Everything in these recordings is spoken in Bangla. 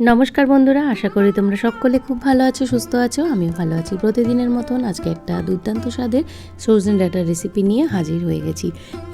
নমস্কার বন্ধুরা, আশা করি তোমরা সকলে খুব ভালো আছো, সুস্থ আছো। আমিও ভালো আছি। প্রতিদিনের মতন আজকে একটা দুর্দান্ত স্বাদের সজনে ডাটার রেসিপি নিয়ে হাজির হয়ে গেছি।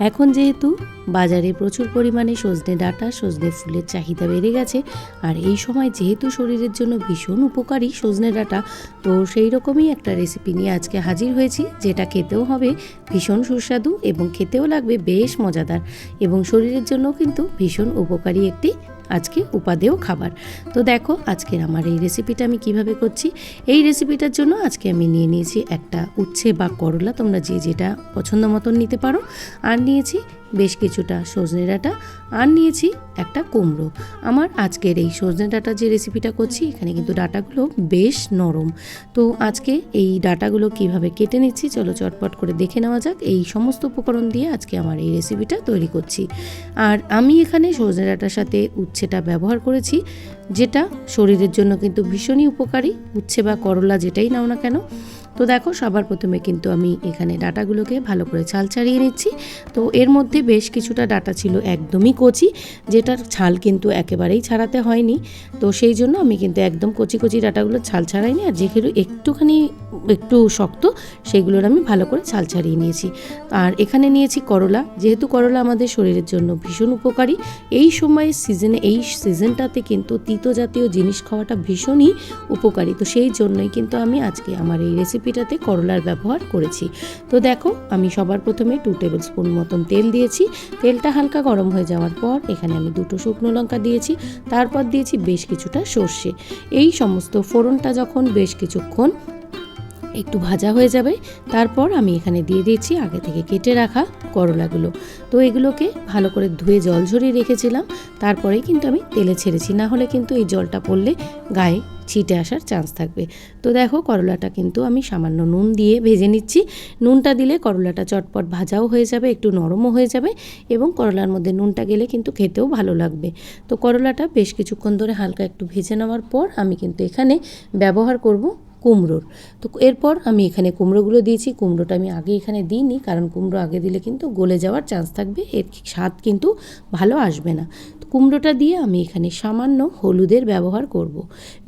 এখন যেহেতু বাজারে প্রচুর পরিমাণে সজনে ডাটা, সজনে ফুলের চাহিদা বেড়ে গেছে, আর এই সময় যেহেতু শরীরের জন্য ভীষণ উপকারী সজনে ডাটা, তো সেই রকমই একটা রেসিপি নিয়ে আজকে হাজির হয়েছি, যেটা খেতেও হবে ভীষণ সুস্বাদু এবং খেতেও লাগবে বেশ মজাদার এবং শরীরের জন্য কিন্তু ভীষণ উপকারী একটি আজকে উপাদেয় খাবার। তো দেখো, আজকের আমার এই রেসিপিটা আমি কীভাবে করছি। এই রেসিপিটার জন্য আজকে আমি নিয়ে নিয়েছি একটা উচ্ছে বা করলা। তোমরা যে যেটা পছন্দ মতন নিতে পারো। আর নিয়েছি বেশ কিছুটা সজনে ডাঁটা আর নিয়েছি একটা কুমড়ো। আমার আজকের এই সজনে ডাঁটা যে রেসিপিটা করছি, এখানে কিন্তু ডাঁটাগুলো বেশ নরম। তো আজকে এই ডাঁটাগুলো কীভাবে কেটে নিচ্ছি, চলো চটপট করে দেখে নেওয়া যাক। এই সমস্ত উপকরণ দিয়ে আজকে আমার এই রেসিপিটা তৈরি করছি। আর আমি এখানে সজনে ডাঁটার সাথে উচ্ছেটা ব্যবহার করেছি, যেটা শরীরের জন্য কিন্তু ভীষণই উপকারী। উচ্ছে বা করলা যেটাই নাও না কেন তো দেখো, সবার প্রথমে কিন্তু আমি এখানে ডাটাগুলোকে ভালো করে ছাল ছাড়িয়ে নিচ্ছি। তো এর মধ্যে বেশ কিছুটা ডাটা ছিল একদমই কচি, যেটার ছাল কিন্তু একেবারেই ছাড়াতে হয়নি। তো সেই জন্য আমি কিন্তু একদম কচি কচি ডাটাগুলো ছাল ছাড়াইনি, আর যেগুলো একটুখানি, একটু শক্ত, সেগুলোর আমি ভালো করে ছাল ছাড়িয়ে নিয়েছি। আর এখানে নিয়েছি করলা, যেহেতু করলা আমাদের শরীরের জন্য ভীষণ উপকারী, এই সময়ের সিজনে, এই সিজনটাতে কিন্তু তিতো জাতীয় জিনিস খাওয়াটা ভীষণই উপকারী। তো সেই জন্যই কিন্তু আমি আজকে আমার এই রেসিপিটাতে করলার ব্যবহার করেছি। তো দেখো, আমি সবার প্রথমে টু টেবিল স্পুন মতন তেল দিয়েছি। তেলটা হালকা গরম হয়ে যাওয়ার পর এখানে আমি দুটো শুকনো লঙ্কা দিয়েছি। তারপর দিয়েছি বেশ কিছুটা সর্ষে। এই সমস্ত ফোড়নটা যখন বেশ কিছুক্ষণ একটু ভাজা হয়ে যাবে। তারপর আমি এখানে দিয়ে দিয়েছি আগে থেকে কেটে রাখা করলাগুলো। তো এগুলোকে ভালো করে ধুয়ে জল ঝরিয়ে রেখেছিলাম। তারপরেই কিন্তু আমি তেলে ছেড়েছি। না হলে কিন্তু এই জলটা পড়লে গায়ে ছিটে আসার চান্স থাকবে। তো দেখো করলাটা কিন্তু আমি সামান্য নুন দিয়ে ভেজে নিচ্ছি। নুনটা দিলে করলাটা চটপট ভাজাও হয়ে যাবে, একটু নরমও হয়ে যাবে এবং করলার মধ্যে নুনটা গেলে কিন্তু খেতেও ভালো লাগবে। তো করলাটা বেশ কিছুক্ষণ ধরে হালকা একটু ভেজে নেওয়ার পর আমি কিন্তু এখানে ব্যবহার করব কুমড়োর। তো এরপর আমি এখানে কুমড়োগুলো দিয়েছি। কুমড়োটা আমি আগে এখানে দিইনি, কারণ কুমড়ো আগে দিলে কিন্তু গলে যাওয়ার চান্স থাকবে। এর স্বাদ কিন্তু ভালো আসবে না। কুমড়োটা দিয়ে আমি এখানে সামান্য হলুদের ব্যবহার করব।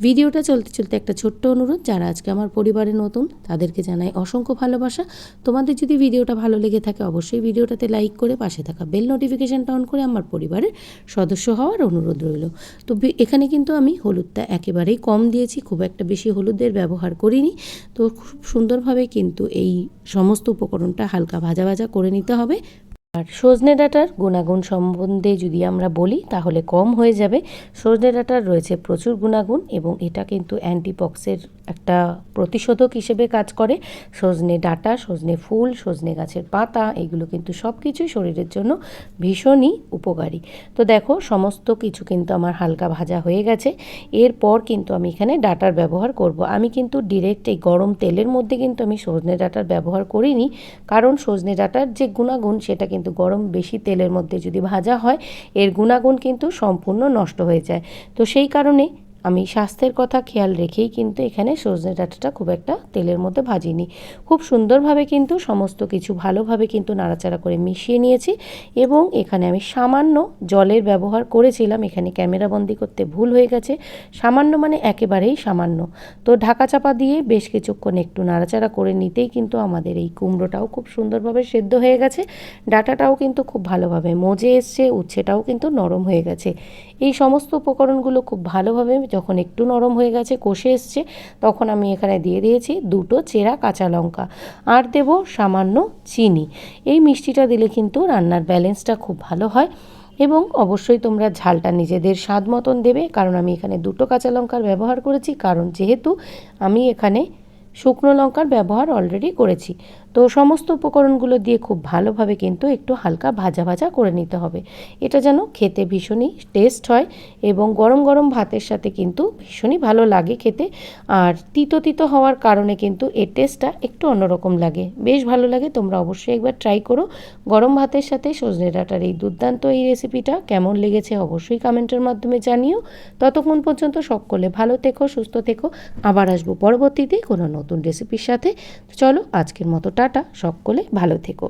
ভিডিওটা চলতে চলতে একটা ছোট্ট অনুরোধ, যারা আজকে আমার পরিবারে নতুন, তাদেরকে জানাই অসংখ্য ভালোবাসা। তোমাদের যদি ভিডিওটা ভালো লেগে থাকে, অবশ্যই ভিডিওটাতে লাইক করে পাশে থাকা বেল নোটিফিকেশানটা অন করে আমার পরিবারের সদস্য হওয়ার অনুরোধ রইল। তো এখানে কিন্তু আমি হলুদটা একেবারেই কম দিয়েছি, খুব একটা বেশি হলুদের ব্যবহার করিনি। তো খুব সুন্দরভাবে কিন্তু এই সমস্ত উপকরণটা হালকা ভাজা ভাজা করে নিতে হবে। আর সজনে ডাঁটার গুণাগুণ সম্বন্ধে যদি আমরা বলি, তাহলে কম হয়ে যাবে। সজনে ডাঁটার রয়েছে প্রচুর গুণাগুণ এবং এটা কিন্তু অ্যান্টিপক্সের একটা প্রতিশোধক হিসেবে কাজ করে। সজনে ডাঁটা, সজনে ফুল, সজনে গাছের পাতা, এগুলো কিন্তু সব কিছুই শরীরের জন্য ভীষণই উপকারী। তো দেখো, সমস্ত কিছু কিন্তু আমার হালকা ভাজা হয়ে গেছে। এরপর কিন্তু আমি এখানে ডাটার ব্যবহার করব। আমি কিন্তু ডিরেক্ট এই গরম তেলের মধ্যে কিন্তু আমি সজনে ডাটার ব্যবহার করিনি। কারণ সজনে ডাটার যে গুণাগুণ, সেটা কিন্তু গরম বেশি তেলের মধ্যে যদি ভাজা হয়, এর গুণাগুণ কিন্তু সম্পূর্ণ নষ্ট হয়ে যায়। তো সেই কারণে আমি স্বাস্থ্যের কথা খেয়াল রেখেই কিন্তু এখানে সজনে ডাঁটাটা খুব একটা তেলের মধ্যে ভাজিনি। খুব সুন্দরভাবে কিন্তু সমস্ত কিছু ভালোভাবে কিন্তু নাড়াচাড়া করে মিশিয়ে নিয়েছি এবং এখানে আমি সামান্য জলের ব্যবহার করেছিলাম। এখানে ক্যামেরাবন্দি করতে ভুল হয়ে গেছে। সামান্য মানে একেবারেই সামান্য। তো ঢাকা চাপা দিয়ে বেশ কিছুক্ষণ একটু নাড়াচাড়া করে নিতেই কিন্তু আমাদের এই কুমড়োটাও খুব সুন্দরভাবে সেদ্ধ হয়ে গেছে। ডাটাটাও কিন্তু খুব ভালোভাবে মজে এসছে, উচ্ছেটাও কিন্তু নরম হয়ে গেছে। এই সমস্ত উপকরণগুলো খুব ভালোভাবে যখন একটু নরম হয়ে গেছে, কষে এসছে, তখন আমি এখানে দিয়ে দিয়েছি দুটো চেরা কাঁচা লঙ্কা। আর দেব সামান্য চিনি। এই মিষ্টিটা দিলে কিন্তু রান্নার ব্যালেন্সটা খুব ভালো হয় এবং অবশ্যই তোমরা ঝালটা নিজেদের স্বাদ মতন দেবে, কারণ আমি এখানে দুটো কাঁচা লঙ্কার ব্যবহার করেছি, কারণ যেহেতু আমি এখানে শুকনো লঙ্কার ব্যবহার অলরেডি করেছি। তো সমস্ত উপকরণগুলো দিয়ে খুব ভালোভাবে কিন্তু একটু হালকা ভাজা ভাজা করে নিতে হবে। এটা যেন খেতে ভীষণই টেস্ট হয় এবং গরম গরম ভাতের সাথে কিন্তু ভীষণই ভালো লাগে খেতে। আর তিতো তিতো হওয়ার কারণে কিন্তু এর টেস্টটা একটু অন্যরকম লাগে। বেশ ভালো লাগে, তোমরা অবশ্যই একবার ট্রাই করো। গরম ভাতের সাথে সজনে ডাটার এই দুর্দান্ত এই রেসিপিটা কেমন লেগেছে অবশ্যই কমেন্টের মাধ্যমে জানিও। ততক্ষণ পর্যন্ত সকলে ভালো থেকো, সুস্থ থেকো। আবার আসব পরবর্তীতে কোনো নতুন রেসিপির সাথে। চলো আজকের মতো টাটা সকলে ভালো থেকো।